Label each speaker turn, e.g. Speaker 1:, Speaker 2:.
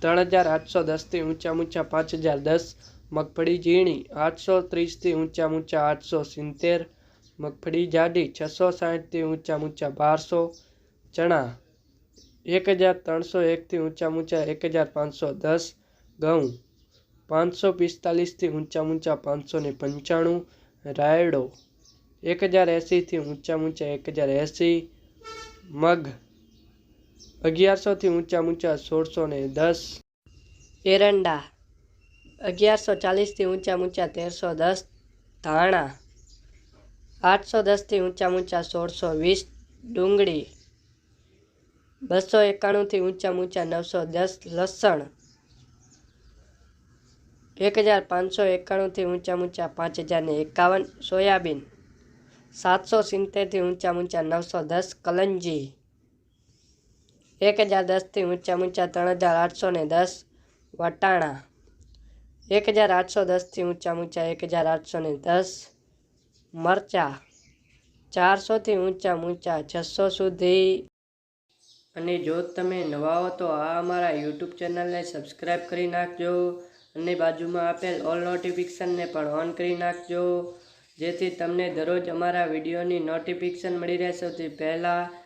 Speaker 1: ત્રણ હજાર આઠસો દસથી ઊંચા ઊંચા પાંચ હજાર દસ, મગફળી ઝીણી આઠસો ત્રીસથી ઊંચા ઊંચા આઠસો સિત્તેર, મગફળી જાડી છસો સાઠથી ઊંચા ઊંચા બારસો, ચણા એક હજાર ત્રણસો એકથી ઊંચા ઊંચા એક હજાર પાંચસો દસ, ઘઉં પાંચસો પિસ્તાલીસથી ઊંચા ઊંચા પાંચસો ને પંચાણું, રાયડો એક હજાર એંસીથી ઊંચા ઊંચા એક હજાર એંસી, મગ અગિયારસોથી ઊંચા ઊંચા સોળસો ને દસ. એરંડા. અગિયારસો ચાલીસથી ઊંચા ઊંચા તેરસો દસ. ધાણા. આઠસો દસથી ઊંચા ઊંચા સોળસો વીસ. ડુંગળી. બસો એકાણુંથી ઊંચા ઊંચા નવસો દસ. લસણ. એક હજાર પાંચસો એકાણુંથી ઊંચા ઊંચા પાંચ હજાર ને એકાવન. સોયાબીન. સાતસો સિત્તેરથી ઊંચા ઊંચા નવસો દસ. કલંજી. એક હજાર દસથી ઊંચા ઊંચા ત્રણ હજાર આઠસો ને દસ, વટાણા. એક હજાર આઠસો દસથી ઊંચા ઊંચા એક હજાર આઠસો ને દસ, મરચાં. ચારસોથી ઊંચા ઊંચા છસો સુધી. અને જો તમે નવા હો તો આ અમારા યુટ્યુબ ચેનલને સબસ્ક્રાઈબ કરી નાખજો અને બાજુમાં આપેલ ઓલ નોટિફિકેશનને પણ ઓન કરી નાખજો. જેથી તમને દરરોજ અમારા વિડીયોની નોટિફિકેશન મળી રહે સૌથી પહેલાં